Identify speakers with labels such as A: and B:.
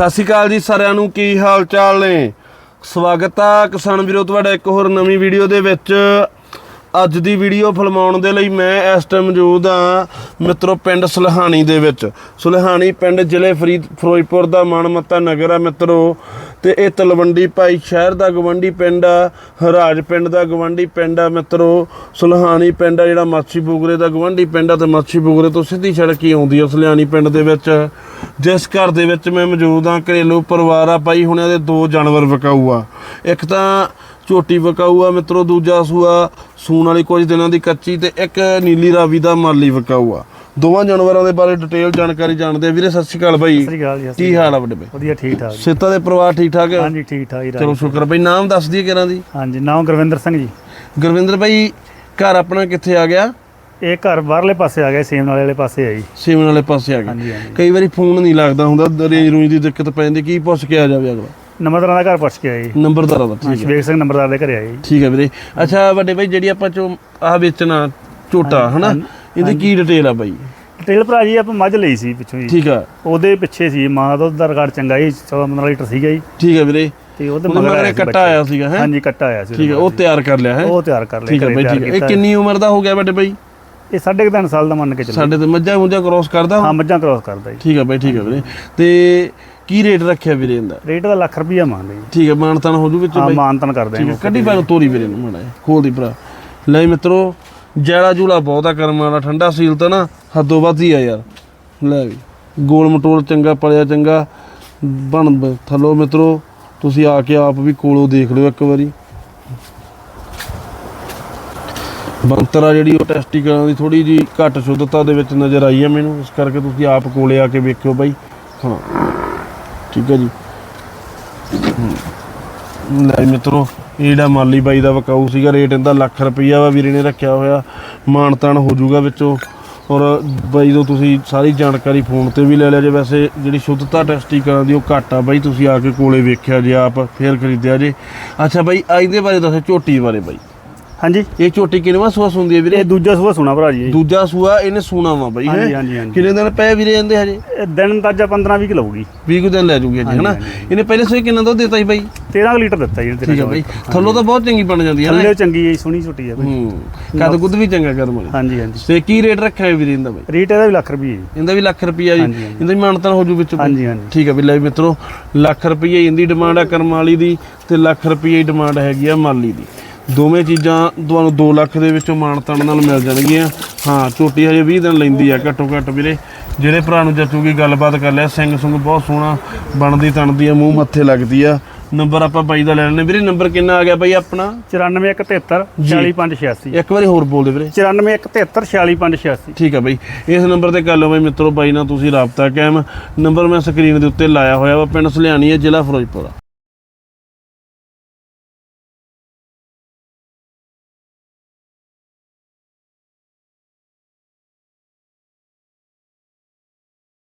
A: ਸਤਿ ਸ਼੍ਰੀ ਅਕਾਲ ਜੀ ਸਾਰਿਆਂ ਨੂੰ, ਕੀ ਹਾਲ ਚਾਲ ਨੇ? ਸਵਾਗਤ ਆ ਕਿਸਾਨ ਵੀਰੋ, ਤੁਹਾਡਾ ਇੱਕ ਹੋਰ ਨਵੀਂ ਵੀਡੀਓ ਦੇ ਵਿੱਚ। ਅੱਜ ਦੀ ਵੀਡੀਓ ਫਿਲਮਾਉਣ ਦੇ ਲਈ ਮੈਂ ਇਸ ਟਾਈਮ ਮੌਜੂਦ ਆ ਮਿੱਤਰੋ ਪਿੰਡ ਸੁਲਹਾਣੀ ਦੇ ਵਿੱਚ। ਸੁਲਹਾਣੀ ਪਿੰਡ ਜ਼ਿਲ੍ਹੇ ਫਰੀਦ ਫਿਰੋਜ਼ਪੁਰ ਦਾ ਮਾਣਮੱਤਾ ਨਗਰ ਆ ਮਿੱਤਰੋ। ਤੇ ਇਹ ਤਲਵੰਡੀ ਭਾਈ ਸ਼ਹਿਰ ਦਾ ਗਵੰਡੀ ਪਿੰਡ ਆ, ਹਰਾਜ ਪਿੰਡ ਦਾ ਗਵੰਡੀ ਪਿੰਡ ਆ ਮਿੱਤਰੋ। ਸੁਲਹਾਣੀ ਪਿੰਡ ਆ ਜਿਹੜਾ ਮਾਛੀ ਬੁਗਰੇ ਦਾ ਗਵੰਡੀ ਪਿੰਡ ਆ ਤੇ ਮਾਛੀ ਬੁਗਰੇ ਤੋਂ ਸਿੱਧੀ ਸੜਕ ਹੀ ਆਉਂਦੀ ਆ ਸੁਲਹਾਣੀ ਪਿੰਡ ਦੇ ਵਿੱਚ। ਜਿਸ ਘਰ ਦੇ ਵਿੱਚ ਮੈਂ ਮੌਜੂਦ ਆ ਘਰੇਲੂ ਪਰਿਵਾਰ ਆ ਭਾਈ, ਹੁਣ ਇਹਦੇ ਦੋ ਜਾਨਵਰ ਵਿਕਾਊ ਆ। ਇੱਕ ਤਾਂ ਝੋਟੀ ਵਿਕਾਊ ਆ ਮਿੱਤਰੋ ਦੂਜਾ ਸੂਆ ਸੂਣ ਵਾਲੀ ਕੁਝ ਦਿਨਾਂ ਦੀ ਕੱਚੀ ਤੇ ਇੱਕ ਨੀਲੀ ਰਾਵੀ ਦਾ ਮਾਲੀ ਵਿਕਾਊ ਆ। ਦੋਵਾਂ ਜਾਨਵਰਾਂ ਦੇ ਬਾਰੇ ਡਿਟੇਲ ਜਾਣਕਾਰੀ ਜਾਣਦੇ ਆ। ਵੀਰੇ ਸਤਿ ਸ਼੍ਰੀ ਅਕਾਲ ਬਾਈ।
B: ਸਤਿ ਸ਼੍ਰੀ ਅਕਾਲ ਜੀ ਸਤਿ ਸ਼੍ਰੀ
A: ਕੀ ਹਾਲ ਆ ਵੱਡੇ ਬਾਈ।
B: ਵਧੀਆ ਠੀਕ ਠਾਕ।
A: ਸਿੱਤਾ ਦੇ ਪਰਿਵਾਰ ਠੀਕ ਠਾਕ ਹੈ
B: ਹਾਂਜੀ ਠੀਕ ਠਾਕ।
A: ਚਲੋ ਸ਼ੁਕਰ ਬਾਈ। ਨਾਮ ਦੱਸ ਦਈਏ ਕਿਹਨਾਂ ਦੀ?
B: ਹਾਂਜੀ ਨਾਮ ਗੁਰਵਿੰਦਰ ਸਿੰਘ ਜੀ।
A: ਗੁਰਵਿੰਦਰ ਬਾਈ ਘਰ ਆਪਣਾ ਕਿੱਥੇ ਆ ਗਿਆ?
B: ਇਹ ਘਰ ਬਾਹਰਲੇ ਪਾਸੇ ਆ ਗਿਆ ਸੇਮ ਨਾਲੇ ਵਾਲੇ ਪਾਸੇ ਆ ਜੀ।
A: ਸੇਵਨ ਵਾਲੇ ਪਾਸੇ ਆ ਗਿਆ। ਕਈ ਵਾਰੀ ਫੋਨ ਨਹੀਂ ਲੱਗਦਾ ਹੁੰਦਾ ਰੇਂਜ ਰੂੰਜ ਦੀ ਦਿੱਕਤ ਪੈ ਜਾਂਦੀ ਕੀ ਪੁੱਛ ਕੇ ਆ ਜਾਵੇ ਅਗਲਾ?
B: ਨੰਬਰਦਾਰਾਂ ਦਾ ਘਰ ਪੁੱਛ ਕੇ ਆਏ ਜੀ।
A: ਨੰਬਰਦਾਰਾਂ ਦਾ ਠੀਕ ਹੈ।
B: ਸ਼ਵੇਕ ਸਿੰਘ ਨੰਬਰਦਾਰ ਦੇ ਘਰੇ ਆਏ ਜੀ।
A: ਠੀਕ ਹੈ ਵੀਰੇ। ਅੱਛਾ ਵੱਡੇ ਬਾਈ ਜਿਹੜੀ ਆਪਾਂ ਚੋ ਆ ਵੇਚਣਾ ਝੋਟਾ ਹਨਾ? ਇਹਦੀ ਕੀ ਡਿਟੇਲ ਆ ਬਾਈ?
B: ਡਿਟੇਲ ਭਰਾ ਜੀ ਆਪਾਂ ਮੱਝ ਲਈ ਸੀ ਪਿੱਛੋਂ ਜੀ।
A: ਠੀਕ ਆ।
B: ਉਹਦੇ ਪਿੱਛੇ ਸੀ ਮਾਂ ਦਾ ਦੁੱਧ ਦਾ ਰਿਕਾਰਡ ਚੰਗਾ ਜੀ 14 ਲੀਟਰ ਸੀਗਾ ਜੀ।
A: ਠੀਕ ਹੈ ਵੀਰੇ।
B: ਤੇ ਉਹਦੇ ਮਗਰ
A: ਕੱਟਾ ਆਇਆ ਸੀਗਾ ਹੈ?
B: ਹਾਂਜੀ ਕੱਟਾ ਆਇਆ ਸੀ
A: ਠੀਕ ਹੈ ਉਹ ਤਿਆਰ ਕਰ ਲਿਆ ਹੈ?
B: ਉਹ ਤਿਆਰ ਕਰ ਲਿਆ
A: ਠੀਕ ਹੈ ਬਾਈ ਠੀਕ ਇਹ। ਕਿੰਨੀ ਉਮਰ ਦਾ ਹੋ ਗਿਆ ਵੱਡੇ ਬਾਈ?
B: ਇਹ ਸਾਢੇ ਕੁ ਤਿੰਨ ਸਾਲ ਦਾ ਮੰਨ ਕੇ ਚੱਲੋ
A: ਸਾਡੇ ਤੇ ਮੱਝਾਂ ਮੁੰਝਾਂ ਕ੍ਰੋਸ ਕਰਦਾ
B: ਹਾਂ ਮੱਝਾਂ ਕ੍ਰੋਸ ਕਰਦਾ ਜੀ।
A: ਠੀਕ ਹੈ ਬਾਈ ਠੀਕ ਹੈ ਵੀਰੇ। ਤੇ ਕੀ ਰੇਟ ਰੱਖਿਆ ਵੀਰੇ ਇਹਦਾ?
B: ਰੇਟ ਦਾ ਲੱਖ ਰੁਪਈਆ ਮੰਗਦੇ ਜੀ
A: ਠੀਕ ਹੈ ਮਾਨਤਾਨ ਹੋ ਜੂ ਵਿੱਚ
B: ਹਾਂ ਮਾਨਤਨ
A: ਹੈ
B: ਹਾਂ
A: ਕੱਢੀ ਪਾ ਤੋਰੀ ਵੀਰੇ ਨੂੰ ਮਾੜਾ ਖੋਲ ਦੀ ਭਰਾ। ਲੈ ਮਿੱਤਰੋ ਜੈਲਾ ਜੂਲਾ ਬਹੁਤ ਕਰਮ ਵਾਲਾ ਠੰਡਾ ਸੀਲ ਤਾਂ ਨਾ ਹੱਦੋਂ ਵੱਧ ਹੀ ਆ ਯਾਰ। ਲੈ ਵੀ ਗੋਲ ਮਟੋਲ ਚੰਗਾ ਪਲਿਆ ਚੰਗਾ ਬਣ ਥੱਲੋ ਮਿੱਤਰੋ ਤੁਸੀਂ ਆ ਕੇ ਆਪ ਵੀ ਕੋਲੋਂ ਦੇਖ ਲਿਓ ਇੱਕ ਵਾਰੀ। ਬੰਤਰਾ ਜਿਹੜੀ ਉਹ ਟੈਸਟੀਕਲਾਂ ਦੀ ਥੋੜੀ ਜੀ ਘੱਟ ਸ਼ੁੱਧਤਾ ਦੇ ਵਿੱਚ ਨਜ਼ਰ ਆਈ ਹੈ ਮੈਨੂੰ ਇਸ ਕਰਕੇ ਤੁਸੀਂ ਆਪ ਕੋਲੇ ਆ ਕੇ ਵੇਖਿਓ ਬਾਈ। ਹਾਂ। ਠੀਕ ਹੈ ਜੀ। ਲੈ ਮਿੱਤਰੋ, ਇਹ ਜਿਹੜਾ ਮਾਲੀ ਬਾਈ ਦਾ ਵਕਾਊ ਸੀਗਾ, ਰੇਟ ਇਹਦਾ ਲੱਖ ਰੁਪਈਆ ਵਾ ਵੀਰੇ ਨੇ ਰੱਖਿਆ ਹੋਇਆ। ਮਾਨਤਾਨ ਹੋ ਜਾਊਗਾ ਵਿੱਚੋਂ। ਔਰ ਬਾਈ ਤੋਂ ਤੁਸੀਂ ਸਾਰੀ ਜਾਣਕਾਰੀ ਫੋਨ ਤੇ ਵੀ ਲੈ ਲਿਆ ਜੇ। ਵੈਸੇ ਜਿਹੜੀ ਸ਼ੁੱਧਤਾ ਟੈਸਟੀ ਟੈਸਟੀਕਲਾਂ ਦੀ, ਉਹ ਘੱਟ ਆ ਬਾਈ, ਤੁਸੀਂ ਆ ਕੇ ਕੋਲੇ ਵੇਖਿਆ ਜੇ, ਆਪ ਫੇਰ ਖਰੀਦਿਆ ਜੇ। ਅੱਛਾ ਬਾਈ, ਅੱਜ ਦੇ ਬਾਰੇ ਦੱਸੋ, ਝੋਟੀ ਬਾਰੇ ਬਾਈ।
B: ਹਾਂਜੀ।
A: ਇਹ ਝੋਟੀ ਕਿੰਨਵਾਂ ਸੂਆ ਸੁੰਦੀ ਹੈ ਵੀਰੇ?
B: ਇਹ ਦੂਜਾ ਸੂਆ ਸੁਣਾ ਭਰਾ ਜੀ
A: ਦੂਜਾ ਸੂਆ ਇਹਨੇ ਸੂਣਾ ਵਾ ਬਾਈ
B: ਹਾਂਜੀ
A: ਹੈ?
B: ਹਾਂਜੀ ਹਾਂਜੀ।
A: ਕਿੰਨੇ ਦਿਨ ਪਏ ਵੀਰੇ ਜਾਂਦੇ ਹਜੇ?
B: ਇਹ ਦਿਨ ਤਾਜਾ 15 20 ਲਊਗੀ।
A: 20 ਕੁ ਦਿਨ ਲੈ ਜੂਗੀ ਜੀ ਹਨਾ? ਇਹਨੇ ਪਹਿਲੇ ਸੂਏ ਕਿੰਨਾ ਦੁੱਧ ਦਿੱਤਾ ਸੀ ਬਾਈ?
B: 13 ਲੀਟਰ ਦਿੱਤਾ ਜੀ
A: ਠੀਕ ਹੈ ਬਾਈ। ਥੱਲੋਂ ਤਾਂ ਬਹੁਤ ਚੰਗੀ ਬਣ ਜਾਂਦੀ ਹੈ?
B: ਥੱਲੇ ਚੰਗੀ ਹੈ ਸੋਹਣੀ ਛੋਟੀ ਹੈ ਬਾਈ।
A: ਹੂੰ। ਕੱਦ ਗੁੱਦ ਵੀ ਚੰਗਾ ਕਰਮ ਵਾਲੀ।
B: ਹਾਂਜੀ ਹਾਂਜੀ।
A: ਤੇ ਕੀ ਰੇਟ ਰੱਖਿਆ ਹੈ ਵੀਰੇ ਇਹਦਾ ਬਾਈ?
B: ਰੇਟ ਇਹਦਾ ਵੀ ਲੱਖ ਰੁਪਏ ਜੀ।
A: ਇਹਦਾ ਵੀ ਲੱਖ ਰੁਪਈਆ ਜੀ। ਇਹਦਾ ਵੀ ਮਾਨਤਾਨ ਹੋ ਜੂ ਵਿੱਚ?
B: ਹਾਂਜੀ ਹਾਂਜੀ।
A: ਠੀਕ ਹੈ ਵੀ ਲੈ ਮਿੱਤਰੋ ਲੱਖ ਰੁਪਈਏ ਇਹਦੀ ਡਿਮਾਂਡ ਆ ਕਰਮ ਵਾਲੀ ਦੀ ਤੇ ਲੱਖ ਰੁਪਈਏ ਦੀ ਡਿਮਾਂਡ ਹੈਗੀ ਆ ਮਾਲੀ ਦੀ। ਦੋਵੇਂ ਚੀਜ਼ਾਂ ਤੁਹਾਨੂੰ 2 ਲੱਖ ਦੇ ਵਿੱਚੋਂ ਮਾਨਤਾਨ ਨਾਲ ਮਿਲ ਜਾਣਗੀਆਂ। ਹਾਂ ਝੋਟੀ ਹਜੇ 20 ਦਿਨ ਲੈਂਦੀ ਆ ਘੱਟੋ ਘੱਟ ਵੀਰੇ। ਜਿਹੜੇ ਭਰਾ ਨੂੰ ਜੱਚੂਗੀ ਗੱਲਬਾਤ ਕਰ ਲਿਆ ਸਿੰਘ ਸੁੰਗ ਬਹੁਤ ਸੋਹਣਾ ਬਣਦੀ ਤਣਦੀ ਆ ਮੂੰਹ ਮੱਥੇ ਲੱਗਦੀ ਆ। ਨੰਬਰ ਆਪਾਂ ਬਾਈ ਦਾ ਲੈ ਲੈਣੇ ਵੀਰੇ ਨੰਬਰ ਕਿੰਨਾ ਆ ਗਿਆ ਬਾਈ ਆਪਣਾ?
B: 94173 40586
A: ਇੱਕ ਵਾਰੀ ਹੋਰ ਬੋਲ ਦੇ ਵੀਰੇ।
B: 94173 40586
A: ਠੀਕ ਹੈ ਬਾਈ। ਇਸ ਨੰਬਰ ਤੇ ਕਰ ਲਓ ਬਾਈ ਮਿੱਤਰੋ ਬਾਈ ਨਾਲ ਤੁਸੀਂ ਰਾਬਤਾ ਕਾਇਮ। ਨੰਬਰ ਮੈਂ ਸਕਰੀਨ ਦੇ ਉੱਤੇ ਲਾਇਆ ਹੋਇਆ ਵਾ ਪਿੰਡ ਸੁਲਿਆਣੀ ਹੈ ਜ਼ਿਲ੍ਹਾ ਫਿਰੋਜ਼ਪੁਰ।